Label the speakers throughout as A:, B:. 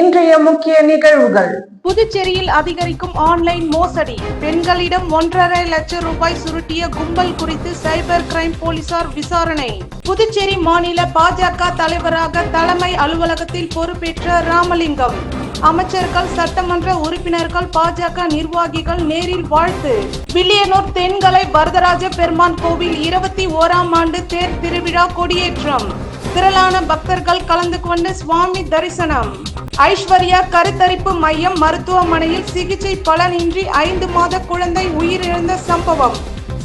A: இன்றைய முக்கிய நிகழ்வுகள்.
B: புதுச்சேரியில் அதிகரிக்கும் ஆன்லைன் மோசடி. பெண்களிடம் ஒன்றரை லட்சம் ரூபாய் சுருட்டிய கும்பல் குறித்து சைபர் கிரைம் போலீசார் விசாரணை. புதுச்சேரி மாநில பாஜக தலைவராக தலைமை அலுவலகத்தில் பொறுப்பேற்ற ராமலிங்கம். அமைச்சர்கள் சட்டமன்ற உறுப்பினர்கள் பாஜக நிர்வாகிகள் நேரில் வாழ்த்து. வில்லியனூர் தென்கலை வரதராஜ பெருமான் கோவில் இருபத்தி ஓராம் ஆண்டு தேர் திருவிழா கொடியேற்றம். திரளான பக்தர்கள் கலந்து கொண்டு சுவாமி தரிசனம். ஐஸ்வர்யா கருத்தரிப்பு மையம் மருத்துவமனையில் சிகிச்சை பலனின்றி ஐந்து மாத குழந்தை உயிரிழந்த சம்பவம்.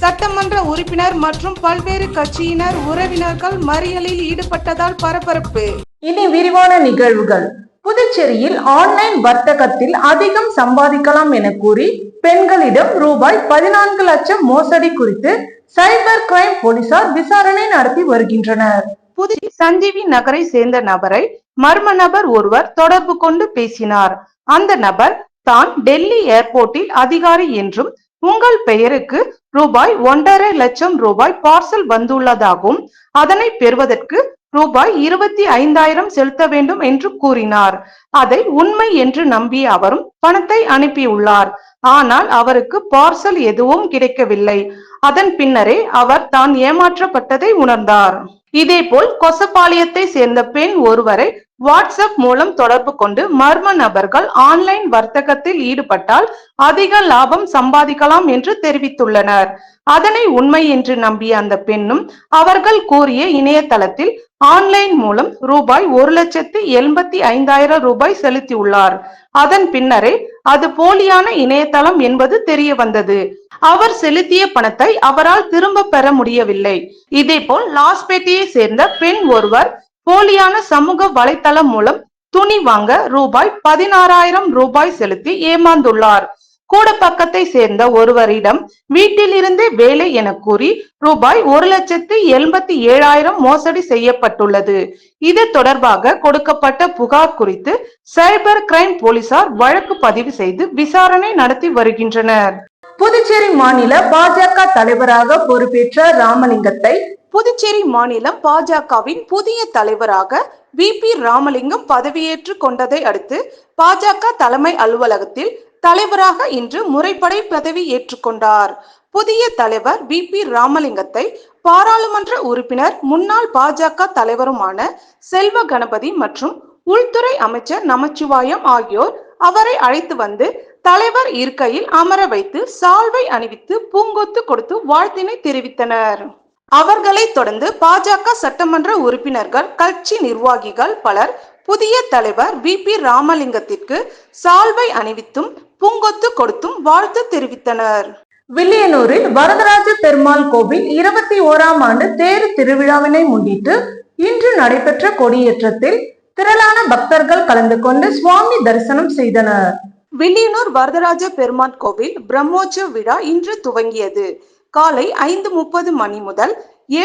B: சட்டமன்ற உறுப்பினர் மற்றும் பல்வேறு கட்சியினர் உறவினர்கள் மறியலில் ஈடுபட்டதால் பரபரப்பு.
A: இனி விரிவான நிகழ்வுகள். புதுச்சேரியில் ஆன்லைன் வர்த்தகத்தில் அதிகம் சம்பாதிக்கலாம் என கூறி பெண்களிடம் ரூபாய் பதினான்கு லட்சம் மோசடி குறித்து சைபர் கிரைம் போலீசார் விசாரணை நடத்தி வருகின்றனர்.
B: புது சஞ்சீவி நகரை சேர்ந்த நபரை மர்ம நபர் ஒருவர் தொடர்பு கொண்டு பேசினார். அந்த நபர் தான் டெல்லி ஏர்போர்ட்டில் அதிகாரி என்றும் உங்கள் பெயருக்கு ரூபாய் ஒன்றரை லட்சம் ரூபாய் பார்சல் வந்துள்ளதாகவும் அதனை பெறுவதற்கு ரூபாய் இருபத்தி ஐந்தாயிரம் செலுத்த வேண்டும் என்று கூறினார். அதை உண்மை என்று நம்பிய அவரும் பணத்தை அனுப்பியுள்ளார். ஆனால் அவருக்கு பார்சல் எதுவும் கிடைக்கவில்லை. அதன் பின்னரே அவர் தான் ஏமாற்றப்பட்டதை உணர்ந்தார். இதேபோல் கொசப்பாளையத்தை சேர்ந்த பெண் ஒருவரை வாட்ஸ்அப் மூலம் தொடர்பு கொண்டு மர்ம நபர்கள் ஆன்லைன் வர்த்தகத்தில் ஈடுபட்டால் அதிக லாபம் சம்பாதிக்கலாம் என்று தெரிவித்துள்ளனர். அதனை உண்மை என்று நம்பிய அந்த பெண்ணும் அவர்கள் கூறிய இணையதளத்தில் ஆன்லைன் மூலம் ரூபாய் ஒரு லட்சத்தி எண்பத்தி ஐந்தாயிரம் ரூபாய் செலுத்தியுள்ளார். அதன் பின்னரே அது போலியான இணையதளம் என்பது தெரிய வந்தது. அவர் செலுத்திய பணத்தை அவரால் திரும்ப பெற முடியவில்லை. இதேபோல் லாஸ்பேட்டையை சேர்ந்த பெண் ஒருவர் போலியான சமூக வலைத்தளம் மூலம் துணி வாங்க ரூபாய் பதினாறாயிரம் ரூபாய் செலுத்தி ஏமாந்துள்ளார். கூடப்பக்கத்தை சேர்ந்த ஒருவரிடம் வீட்டிலிருந்தே வேலை என கூறி ரூபாய் ஒரு லட்சத்து எண்பத்தி ஏழாயிரம் மோசடி செய்யப்பட்டுள்ளது. இது தொடர்பாக கொடுக்கப்பட்ட புகார் குறித்து சைபர் கிரைம் போலீசார் வழக்கு பதிவு செய்து விசாரணை நடத்தி வருகின்றனர்.
A: புதுச்சேரி மாநில பாஜக தலைவராக பொறுப்பேற்ற ராமலிங்கத்தை
B: புதுச்சேரி மாநிலம் பாஜகவின் புதிய தலைவராக வி பி ராமலிங்கம் பதவியேற்று கொண்டதை அடுத்து பாஜக தலைமை அலுவலகத்தில் தலைவராக இன்று முறைப்படை பதவி ஏற்றுக்கொண்டார் புதிய தலைவர் வி பி ராமலிங்கத்தை பாராளுமன்ற உறுப்பினர் முன்னாள் பாஜக தலைவருமான செல்வ கணபதி மற்றும் உள்துறை அமைச்சர் நமச்சிவாயம் ஆகியோர் அவரை அழைத்து வந்து தலைவர் இருக்கையில் அமர வைத்து சால்வை அணிவித்து பூங்கொத்து கொடுத்து வாழ்த்தினை தெரிவித்தனர். அவர்களை தொடர்ந்து பாஜக சட்டமன்ற உறுப்பினர்கள் கட்சி நிர்வாகிகள் பலர் புதிய தலைவர் பி பி. ராமலிங்கத்திற்கு சால்வை அணிவித்தும் பூங்கொத்து கொடுத்தும் வாழ்த்து தெரிவித்தனர்.
A: வில்லியனூரில் வரதராஜ பெருமாள் கோவில் இருபத்தி ஓராம் ஆண்டு தேர் திருவிழாவினை முன்னிட்டு இன்று நடைபெற்ற கொடியேற்றத்தில் திரளான பக்தர்கள் கலந்து கொண்டு சுவாமி தரிசனம் செய்தனர்.
B: வில்லியனூர் வரதராஜ பெருமாள் கோவில் பிரம்மோற்சவ விழா இன்று துவங்கியது. காலை ஐந்து முப்பது மணி முதல்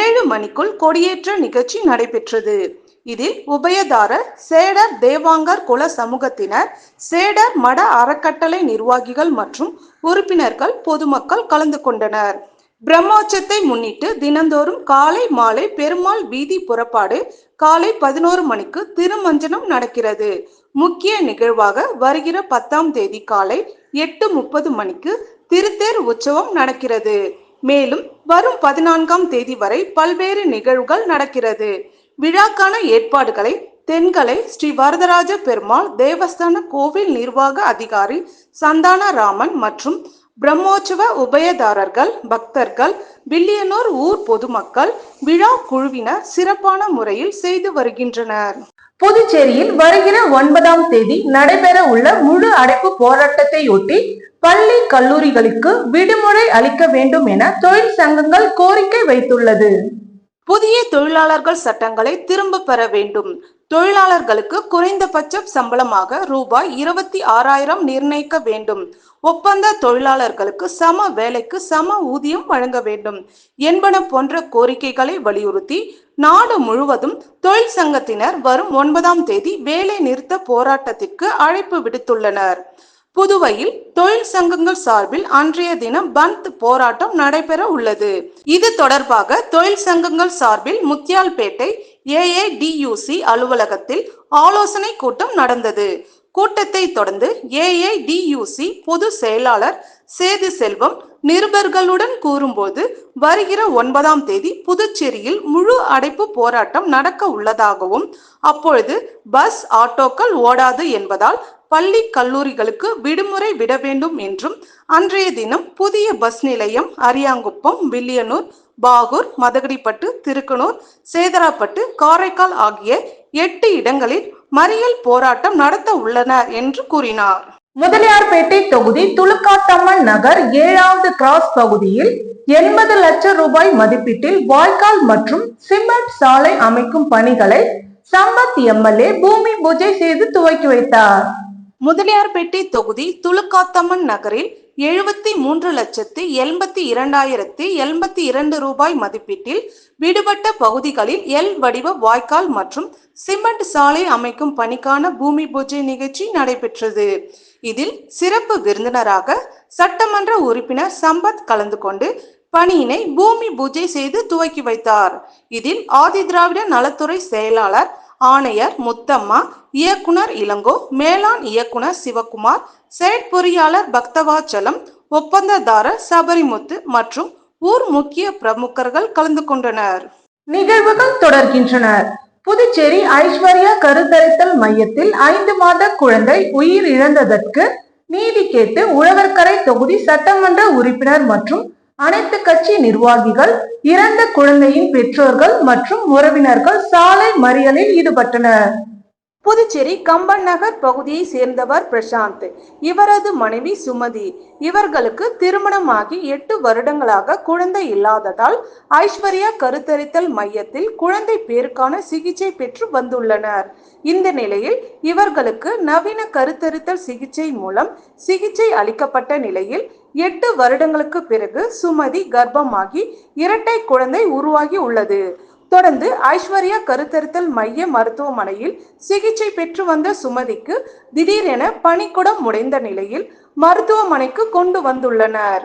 B: ஏழு மணிக்குள் கொடியேற்ற நிகழ்ச்சி நடைபெற்றது. இதில் உபயதாரர் சேடர் தேவாங்கர் குல சமூகத்தினர் சேடர் மட அறக்கட்டளை நிர்வாகிகள் மற்றும் உறுப்பினர்கள் பொதுமக்கள் கலந்து கொண்டனர். பிரம்மோற்சத்தை முன்னிட்டு தினந்தோறும் காலை மாலை பெருமாள் வீதி புறப்பாடு காலை பதினோரு மணிக்கு திருமஞ்சனம் நடக்கிறது. முக்கிய நிகழ்வாக வருகிற பத்தாம் தேதி காலை எட்டு முப்பது மணிக்கு திருத்தேர் உற்சவம் நடக்கிறது. மேலும் வரும் பதினான்காம் தேதி வரை பல்வேறு நிகழ்வுகள் நடக்கிறது. விழாக்கான ஏற்பாடுகளை தென்கலை ஸ்ரீ வரதராஜ பெருமாள் தேவஸ்தான கோவில் நிர்வாக அதிகாரி சந்தான ராமன் மற்றும் பிரம்மோற்சவ உபயதாரர்கள் பக்தர்கள் வில்லியனூர் ஊர் பொதுமக்கள் விழா குழுவினர் சிறப்பான முறையில் செய்து வருகின்றனர்.
A: புதுச்சேரியில் வருகிற ஒன்பதாம் தேதி நடைபெற உள்ள முழு அடைப்பு போராட்டத்தையொட்டி பள்ளி கல்லூரிகளுக்கு விடுமுறை அளிக்க வேண்டும் என தொழில் சங்கங்கள் கோரிக்கை வைத்துள்ளது.
B: புதிய தொழிலாளர்கள் சட்டங்களை திரும்ப பெற வேண்டும். தொழிலாளர்களுக்கு குறைந்தபட்ச சம்பளமாக ரூபாய் இருபத்தி ஆறாயிரம் நிர்ணயிக்க வேண்டும். ஒப்பந்த தொழிலாளர்களுக்கு சம வேலைக்கு சம ஊதியம் வழங்க வேண்டும். என்பன போன்ற கோரிக்கைகளை வலியுறுத்தி நாடு முழுவதும் தொழில் சங்கத்தினர் வரும் ஒன்பதாம் தேதி வேலை நிறுத்த போராட்டத்திற்கு அழைப்பு விடுத்துள்ளனர். புதுவையில் தொழில் சங்கங்கள் சார்பில் அன்றைய தினம் பந்த் போராட்டம் நடைபெற உள்ளது. இது தொடர்பாக தொழில் சங்கங்கள் சார்பில் முத்தியால்பேட்டை ஏஏடியூசி அலுவலகத்தில் ஆலோசனை கூட்டம் நடந்தது. கூட்டத்தை தொடர்ந்து ஏஐடியூசி பொது செயலாளர் சேது செல்வம் நிருபர்களுடன் கூறும்போது வருகிற ஒன்பதாம் தேதி புதுச்சேரியில் முழு அடைப்பு போராட்டம் நடக்க உள்ளதாகவும் அப்பொழுது பஸ் ஆட்டோக்கள் ஓடாது என்பதால் பள்ளி கல்லூரிகளுக்கு விடுமுறை விட வேண்டும் என்றும் அன்றைய தினம் புதிய பஸ் நிலையம் அரியாங்குப்பம் வில்லியனூர் பாகூர் மதகடிப்பட்டு திருக்கனூர் சேதராப்பட்டு காரைக்கால் ஆகிய எட்டு இடங்களில் மறியல் போராட்டம் நடத்த உள்ளனர் என்று கூறினார்.
A: முதலியார்பேட்டை தொகுதி துலுக்காட்டம்மன் நகர் ஏழாவது கிராஸ் பகுதியில் எண்பது லட்சம் ரூபாய் மதிப்பீட்டில் வாய்க்கால் மற்றும் சிமெண்ட் சாலை அமைக்கும் பணிகளை சம்பத் எம்எல்ஏ பூமி பூஜை செய்து துவக்கி வைத்தார்.
B: முதலியார்பேட்டை தொகுதி துலுக்காத்தம்மன் நகரில் எழுபத்தி மூன்று லட்சத்து எண்பத்தி இரண்டாயிரத்தி எண்பத்தி இரண்டு ரூபாய் மதிப்பீட்டில் விடுபட்ட பகுதிகளில் எல் வடிவ வாய்க்கால் மற்றும் சிமெண்ட் சாலை அமைக்கும் பணிக்கான பூமி பூஜை நிகழ்ச்சி நடைபெற்றது. இதில் சிறப்பு விருந்தினராக சட்டமன்ற உறுப்பினர் சம்பத் கலந்து கொண்டு பணியினை பூமி பூஜை செய்து துவக்கி வைத்தார். இதில் ஆதிதிராவிட நலத்துறை செயலாளர் ஆணையர் முத்தம்மா இயக்குனர் இளங்கோ மேலாண் இயக்குனர் சிவகுமார் செயற்பொறியாளர் பக்தவாச்சலம் ஒப்பந்ததாரர் சபரிமுத்து மற்றும் ஊர் முக்கிய பிரமுகர்கள் கலந்து கொண்டனர்.
A: நிகழ்வுகள் தொடர்கின்றன. புதுச்சேரி ஐஸ்வர்யா கருத்தரித்தல் மையத்தில் ஐந்து மாத குழந்தை உயிர் இழந்ததற்கு நீதி கேட்டு உழவர்கரை தொகுதி சட்டமன்ற உறுப்பினர் மற்றும் அனைத்து கட்சி நிர்வாகிகள் இறந்த குழந்தையின் பெற்றோர்கள் மற்றும் உறவினர்கள் சாலை மறியலில் ஈடுபட்டனர்.
B: புதுச்சேரி கம்பன் நகர் பகுதியை சேர்ந்தவர் பிரசாந்த். இவரது மனைவி சுமதி. இவர்களுக்கு திருமணமாகி எட்டு வருடங்களாக குழந்தை இல்லாததால் ஐஸ்வர்யா கருத்தரித்தல் மையத்தில் குழந்தை பேருக்கான சிகிச்சை பெற்று வந்துள்ளனர். இந்த நிலையில் இவர்களுக்கு நவீன கருத்தரித்தல் சிகிச்சை மூலம் சிகிச்சை அளிக்கப்பட்ட நிலையில் எட்டு வருடங்களுக்கு பிறகு சுமதி கர்ப்பமாகி இரட்டை குழந்தை உருவாகி உள்ளது. தொடர்ந்து ஐஸ்வர்யா கருத்தரித்தல் மைய மருத்துவமனையில் சிகிச்சை பெற்று வந்த சுமதிக்கு திடீரென பணிக்குடம் உடைந்த நிலையில் மருத்துவமனைக்கு கொண்டு வந்துள்ளனர்.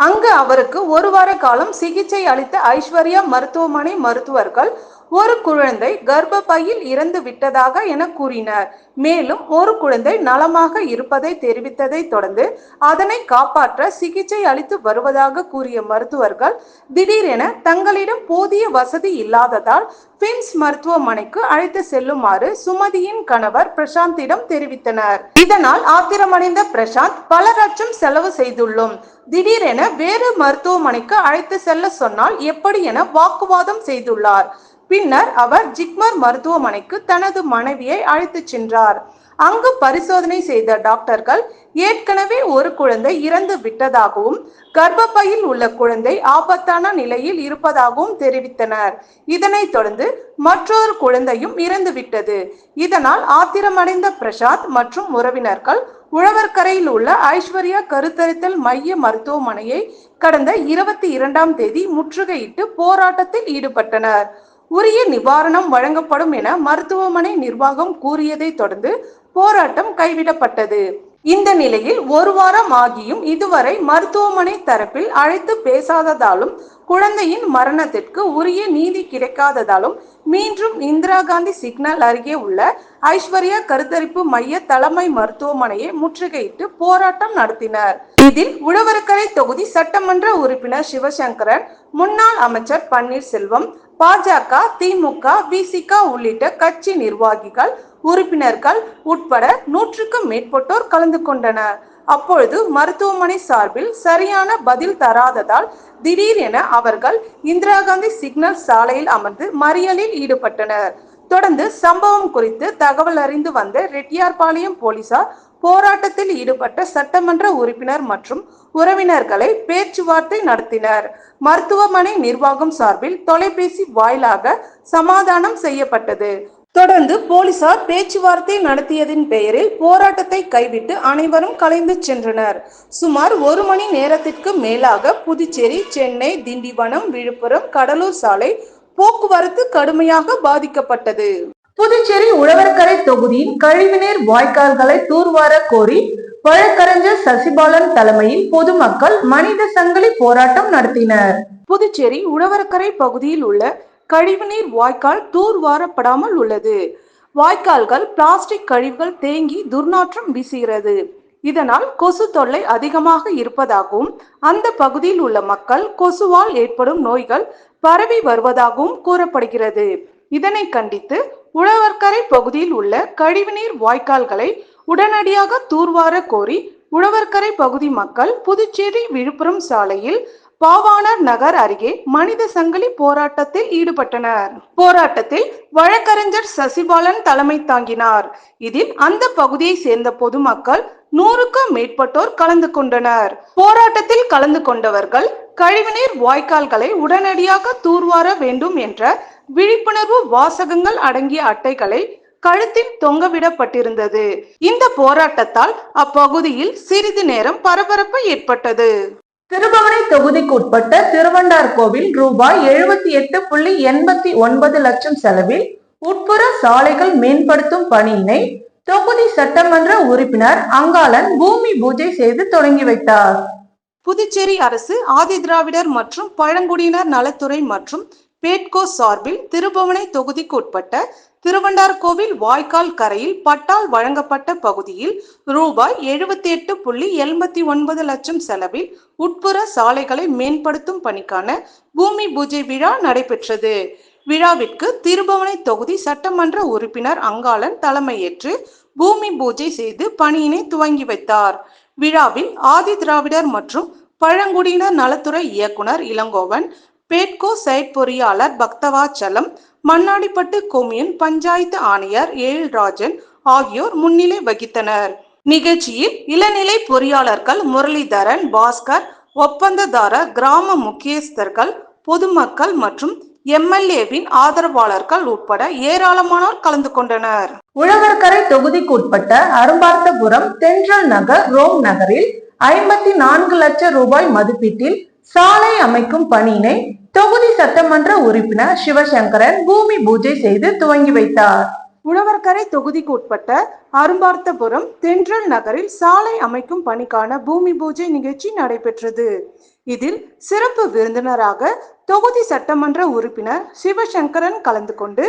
B: அங்கு அவருக்கு ஒரு வார காலம் சிகிச்சை அளித்த ஐஸ்வர்யா மருத்துவமனை மருத்துவர்கள் ஒரு குழந்தை கர்ப்பப்பையில் இறந்து விட்டதாக என கூறினர். மேலும் ஒரு குழந்தை நலமாக இருப்பதை தெரிவித்ததை தொடர்ந்து அதனை காப்பாற்ற சிகிச்சை அளித்து வருவதாக கூறிய மருத்துவர்கள் திடீரென தங்களிடம் போதிய வசதி இல்லாததால் பிம்ஸ் மருத்துவமனைக்கு அழைத்து செல்லுமாறு சுமதியின் கணவர் பிரசாந்திடம் தெரிவித்தனர். இதனால் ஆத்திரமடைந்த பிரசாந்த் பல லட்சம் செலவு செய்துள்ளோம். திடீரென வேறு மருத்துவமனைக்கு அழைத்து செல்ல சொன்னால் எப்படி என வாக்குவாதம் செய்துள்ளார். பின்னர் அவர் ஜிக்மர் மருத்துவமனைக்கு தனது மனைவியை அழைத்துச் சென்றார். அங்கு பரிசோதனை செய்த டாக்டர்கள் ஏற்கனவே ஒரு குழந்தை இறந்து விட்டதாகவும் கர்ப்பப்பையில் உள்ள குழந்தை ஆபத்தான நிலையில் இருப்பதாகவும் தெரிவித்தனர். இதனைத் தொடர்ந்து மற்றொரு குழந்தையும் இறந்துவிட்டது இதனால் ஆத்திரமடைந்த பிரசாத் மற்றும் உறவினர்கள் உழவர்கரையில் உள்ள ஐஸ்வர்யா கருத்தரித்தல் மைய மருத்துவமனையை கடந்த இருபத்தி இரண்டாம் தேதி முற்றுகையிட்டு போராட்டத்தில் ஈடுபட்டனர். உரிய நிவாரணம் வழங்கப்படும் என மருத்துவமனை நிர்வாகம் கூறியதை தொடர்ந்து போராட்டம் கைவிடப்பட்டது. இந்த நிலையில் ஒரு வாரம் ஆகியும் இதுவரை மருத்துவமனை தரப்பில் அழைத்து பேசாததாலும் குழந்தையின் மரணத்திற்கு உரிய நீதி கிடைக்காததாலும் மீண்டும் இந்திரா காந்தி சிக்னல் அருகே உள்ள ஐஸ்வர்யா கருத்தரிப்பு மைய தலைமை மருத்துவமனையை முற்றுகையிட்டு போராட்டம் நடத்தினர். இதில் உழவர்கரை தொகுதி சட்டமன்ற உறுப்பினர் சிவசங்கரன் முன்னாள் அமைச்சர் பன்னீர்செல்வம் பாஜக திமுக விசிக உள்ளிட்ட கட்சி நிர்வாகிகள் உறுப்பினர்கள் உட்பட நூற்றுக்கும் மேற்பட்டோர் கலந்து கொண்டனர். அப்பொழுது மருத்துவமனை சார்பில் சரியான பதில் தராததால் திடீரென அவர்கள் இந்திரா காந்தி சிக்னல் சாலையில் அமர்ந்து மறியலில் ஈடுபட்டனர். தொடர்ந்து சம்பவம் குறித்து தகவல் அறிந்து வந்த ரெட்டியார்பாளையம் போலீசார் போராட்டத்தில் ஈடுபட்ட சட்டமன்ற உறுப்பினர் மற்றும் உறவினர்களை பேச்சுவார்த்தை நடத்தினர். மருத்துவமனை நிர்வாகம் சார்பில் தொலைபேசி வாயிலாக சமாதானம் செய்யப்பட்டது. தொடர்ந்து போலீசார் பேச்சுவார்த்தை நடத்தியதின் பெயரில் போராட்டத்தை கைவிட்டு அனைவரும் கலைந்து சென்றனர். சுமார் ஒரு மணி நேரத்திற்கு மேலாக புதுச்சேரி சென்னை திண்டிவனம் விழுப்புரம் கடலூர் சாலை போக்குவரத்து கடுமையாக பாதிக்கப்பட்டது.
A: புதுச்சேரி உழவர்கரை தொகுதியின் கழிவுநீர் வாய்க்கால்களை தூர்வார கோரி வழக்கறிஞர் சசிபாலன் தலைமையில் பொதுமக்கள் மனித சங்கிலி போராட்டம் நடத்தினர்.
B: புதுச்சேரி உழவர்கரை பகுதியில் உள்ள கழிவுநீர் வாய்க்கால் தூர்வாரப்படாமல் உள்ளது. வாய்க்கால்கள் பிளாஸ்டிக் கழிவுகள் தேங்கி துர்நாற்றம் வீசுகிறது. இதனால் கொசு தொல்லை அதிகமாக இருப்பதாகவும் அந்த பகுதியில் உள்ள மக்கள் கொசுவால் ஏற்படும் நோய்கள் பரவி வருவதாகவும் கூறப்படுகிறது. இதனை கண்டித்து உழவர்கரை பகுதியில் உள்ள கழிவுநீர் வாய்க்கால்களை உடனடியாக தூர்வார கோரி உழவர்கரை பகுதி மக்கள் புதுச்சேரி விழுப்புரம் சாலையில் பாவாணர் நகர் அருகே மனித சங்கிலி போராட்டத்தில் ஈடுபட்டனர். போராட்டத்தில் வழக்கறிஞர் சசிபாலன் தலைமை தாங்கினார். இதில் அந்த பகுதியை சேர்ந்த பொதுமக்கள் நூறுக்கும் மேற்பட்டோர் கலந்து கொண்டனர். போராட்டத்தில் கலந்து கொண்டவர்கள் கழிவுநீர் வாய்க்கால்களை உடனடியாக தூர்வார வேண்டும் என்ற விழிப்புணர்வு வாசகங்கள் அடங்கிய அட்டைகளை கழுத்தில் தொங்கவிடப்பட்டிருந்தது. இந்த போராட்டத்தால் அப்பகுதியில் சிறிது நேரம் பரபரப்பு ஏற்பட்டது.
A: திருபவனை தொகுதிக்குட்பட்ட திருவண்டார் கோவில் ரூபாய் எழுபத்தி எட்டு புள்ளி எண்பத்தி ஒன்பது லட்சம் செலவில் உட்புற சாலைகள் மேம்படுத்தும் பணியினை தொகுதி சட்டமன்ற உறுப்பினர் அங்காளன் பூமி பூஜை செய்து தொடங்கி வைத்தார்.
B: புதுச்சேரி அரசு ஆதிதிராவிடர் மற்றும் பழங்குடியினர் நலத்துறை மற்றும் பேட்கோ சார்பில் திருபுவனை தொகுதிக்கு உட்பட்ட திருவண்டார்கோவில் வாய்க்கால் கரையில் பட்டால் வழங்கப்பட்ட பகுதியில் ரூபாய் எழுபத்தி எட்டு புள்ளி எண்பத்தி ஒன்பது லட்சம் செலவில் உட்புற சாலைகளை மேம்படுத்தும் பணிக்கான பூமி பூஜை விழா நடைபெற்றது. விழாவிற்கு திருபவனை தொகுதி சட்டமன்ற உறுப்பினர் அங்காளன் தலைமையேற்று பூமி பூஜை செய்து பணியினை துவங்கி வைத்தார். விழாவில் ஆதி திராவிடர் மற்றும் பழங்குடியினர் நலத்துறை இயக்குனர் இளங்கோவன் பேட்கோ செயற்பொறியாளர் பக்தவாச்சலம் மண்ணாடிப்பட்டு கொம்யூன் பஞ்சாயத்து ஆணையர் ஏழ்ராஜன் ஆகியோர் முன்னிலை வகித்தனர். நிகழ்ச்சியில் இளநிலை பொறியாளர்கள் முரளிதரன் பாஸ்கர் ஒப்பந்ததாரர் கிராம முக்கியஸ்தர்கள் பொதுமக்கள் மற்றும் எம்எல்ஏவின் ஆதரவாளர்கள் உட்பட ஏராளமானோர் கலந்து கொண்டனர்.
A: உழவர்கரை தொகுதிக்கு உட்பட்ட அரும்பார்த்தபுரம் தென்றல் நகர் ரோம் நகரில் ஐம்பத்தி நான்கு லட்சம் ரூபாய் மதிப்பீட்டில் சாலை அமைக்கும் பணியினை தொகுதி சட்டமன்ற உறுப்பினர் சிவசங்கரன் பூமி பூஜை செய்து துவங்கி வைத்தார்.
B: உழவர்கரை தொகுதிக்கு உட்பட்ட அரும்பார்த்தபுரம் தென்றல் நகரில் சாலை அமைக்கும் பணிக்கான பூமி பூஜை நிகழ்ச்சி நடைபெற்றது. இதில் சிறப்பு விருந்தினராக தொகுதி சட்டமன்ற உறுப்பினர் சிவசங்கரன் கலந்து கொண்டு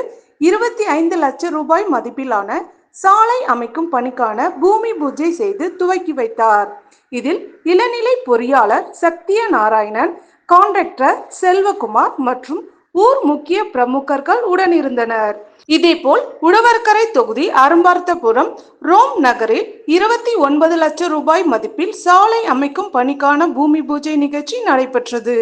B: இருபத்தி ஐந்து லட்சம் ரூபாய் மதிப்பிலான சாலை அமைக்கும் பணிக்கான பூமி பூஜை செய்து துவக்கி வைத்தார். இதில் இளநிலை பொறியாளர் சத்திய நாராயணன் கான்ட்ராக்டர் செல்வகுமார் மற்றும் ஊர் முக்கிய பிரமுகர்கள் உடனிருந்தனர் இதேபோல் உழவர்கரை தொகுதி அரும்பார்த்தபுரம் ரோம் நகரில் இருபத்தி ஒன்பது லட்சம் ரூபாய் மதிப்பில் சாலை அமைக்கும் பணிக்கான பூமி பூஜை நிகழ்ச்சி நடைபெற்றது.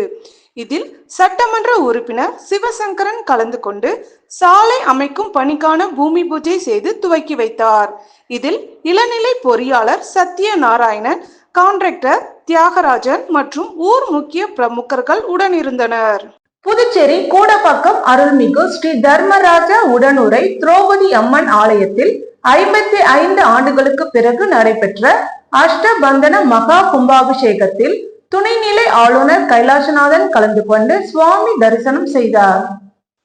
B: இதில் சட்டமன்ற உறுப்பினர் சிவசங்கரன் கலந்து கொண்டு சாலை அமைக்கும் பணிக்கான பூமி பூஜை செய்து துவக்கி வைத்தார். இதில் இளநிலை பொறியாளர் சத்ய நாராயணன் கான்ட்ராக்டர் தியாகராஜன் மற்றும் ஊர் முக்கிய பிரமுகர்கள் உடனிருந்தனர்.
A: புதுச்சேரி கூடப்பாக்கம் அருள்மிகு ஸ்ரீ தர்மராஜா உடனுரை திரௌபதி அம்மன் ஆலயத்தில் ஐம்பத்தி ஐந்து ஆண்டுகளுக்கு பிறகு நடைபெற்ற அஷ்டபந்தன மகா கும்பாபிஷேகத்தில் துணைநிலை ஆளுநர் கைலாசநாதன் கலந்து கொண்டு சுவாமி தரிசனம் செய்தார்.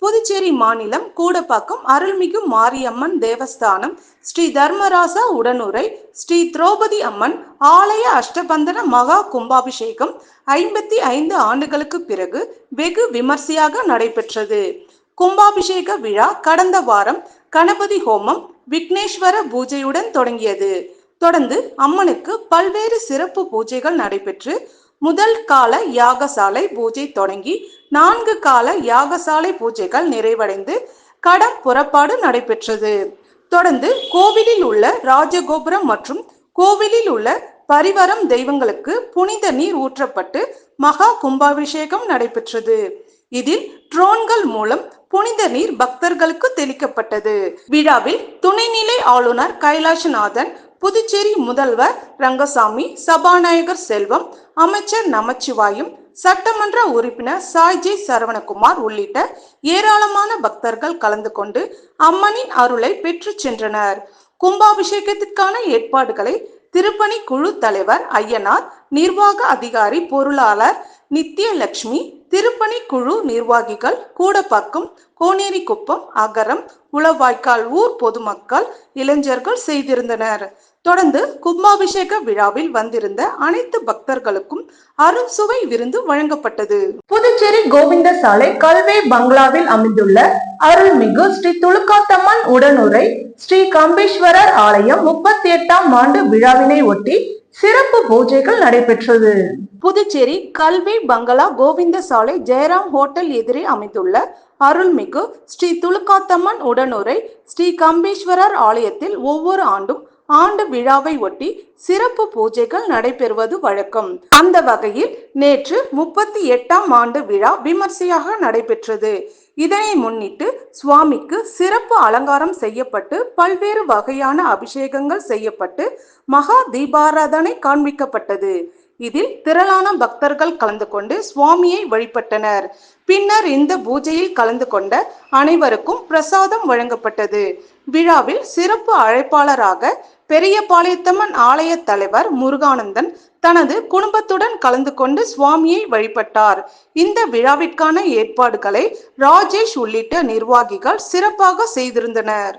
B: புதுச்சேரி மாநிலம் கூடப்பாக்கம் அருள்மிகு மாரியம்மன் தேவஸ்தானம் ஸ்ரீ தர்மராசா உடனுரை ஸ்ரீ திரௌபதி அம்மன் ஆலய அஷ்டபந்தன மகா கும்பாபிஷேகம் ஐம்பத்தி ஐந்து ஆண்டுகளுக்கு பிறகு வெகு விமர்சையாக நடைபெற்றது. கும்பாபிஷேக விழா கடந்த வாரம் கணபதி ஹோமம் விக்னேஸ்வர பூஜையுடன் தொடங்கியது. தொடர்ந்து அம்மனுக்கு பல்வேறு சிறப்பு பூஜைகள் நடைபெற்று முதல் கால யாகசாலை பூஜை தொடங்கி நான்கு கால யாகசாலை பூஜைகள் நிறைவடைந்து கடம் புறப்பாடு நடைபெற்றது. தொடர்ந்து கோவிலில் உள்ள ராஜகோபுரம் மற்றும் கோவிலில் உள்ள பரிவரம் தெய்வங்களுக்கு புனித நீர் ஊற்றப்பட்டு மகா கும்பாபிஷேகம் நடைபெற்றது. இதில் ட்ரோன்கள் மூலம் புனித நீர் பக்தர்களுக்கு தெளிக்கப்பட்டது. விழாவில் துணைநிலை ஆளுநர் கைலாசநாதன் புதுச்சேரி முதல்வர் ரங்கசாமி சபாநாயகர் செல்வம் அமைச்சர் நமச்சிவாயும் சட்டமன்ற உறுப்பினர் சாய்ஜி சரவணகுமார் உள்ளிட்ட ஏராளமான பக்தர்கள் கலந்து கொண்டு அம்மனின் அருளை பெற்று சென்றனர். கும்பாபிஷேகத்திற்கான ஏற்பாடுகளை திருப்பணி குழு தலைவர் ஐயனார் நிர்வாக அதிகாரி பொருளாளர் நித்யலட்சுமி திருப்பணி குழு நிர்வாகிகள் கூடப்பாக்கம் கோனேரிக்குப்பம் அகரம் உளவாய்க்கால் ஊர் பொதுமக்கள் இளைஞர்கள் செய்திருந்தனர். தொடர்ந்து கும்பாபிஷேக விழாவில் வந்திருந்த அனைத்து பக்தர்களுக்கும் அறுசுவை விருந்து வழங்கப்பட்டது.
A: புதுச்சேரி கோவிந்த சாலை கல்வே பங்களாவில் அமைந்துள்ள அருள்மிகு ஸ்ரீ துலுக்காத்தம்மன் உடனுரை ஸ்ரீ கம்பீஸ்வரர் ஆலயம் முப்பத்தி எட்டாம் ஆண்டு விழாவினை ஒட்டி சிறப்பு பூஜைகள் நடைபெற்றது.
B: புதுச்சேரி கல்வி பங்களா கோவிந்த சாலை ஜெயராம் ஹோட்டல் எதிரே அமைந்துள்ள அருள்மிகு ஸ்ரீ துலுக்காத்தம்மன் உடனுரை ஸ்ரீ கம்பீஸ்வரர் ஆலயத்தில் ஒவ்வொரு ஆண்டும் ஆண்டு விழாவை ஒட்டி சிறப்பு பூஜைகள் நடைபெறுவது வழக்கம். அந்த வகையில் நேற்று முப்பத்தி எட்டாம் ஆண்டு விழா விமர்சையாக நடைபெற்றது. இதனை முன்னிட்டு சுவாமிக்கு சிறப்பு அலங்காரம் செய்யப்பட்டு பல்வேறு வகையான அபிஷேகங்கள் செய்யப்பட்டு மகா தீபாராதனை காண்பிக்கப்பட்டது. இதில் திரளான பக்தர்கள் கலந்து கொண்டு சுவாமியை வழிபட்டனர். பின்னர் இந்த பூஜையில் கலந்து கொண்ட அனைவருக்கும் பிரசாதம் வழங்கப்பட்டது. விழாவில் சிறப்பு அழைப்பாளராக பெரியபாளையத்தம்மன் ஆலய தலைவர் முருகானந்தன் தனது குடும்பத்துடன் கலந்து கொண்டு சுவாமியை வழிபட்டார். இந்த விழாவிற்கான ஏற்பாடுகளை ராஜேஷ் உள்ளிட்ட நிர்வாகிகள் சிறப்பாக செய்திருந்தனர்.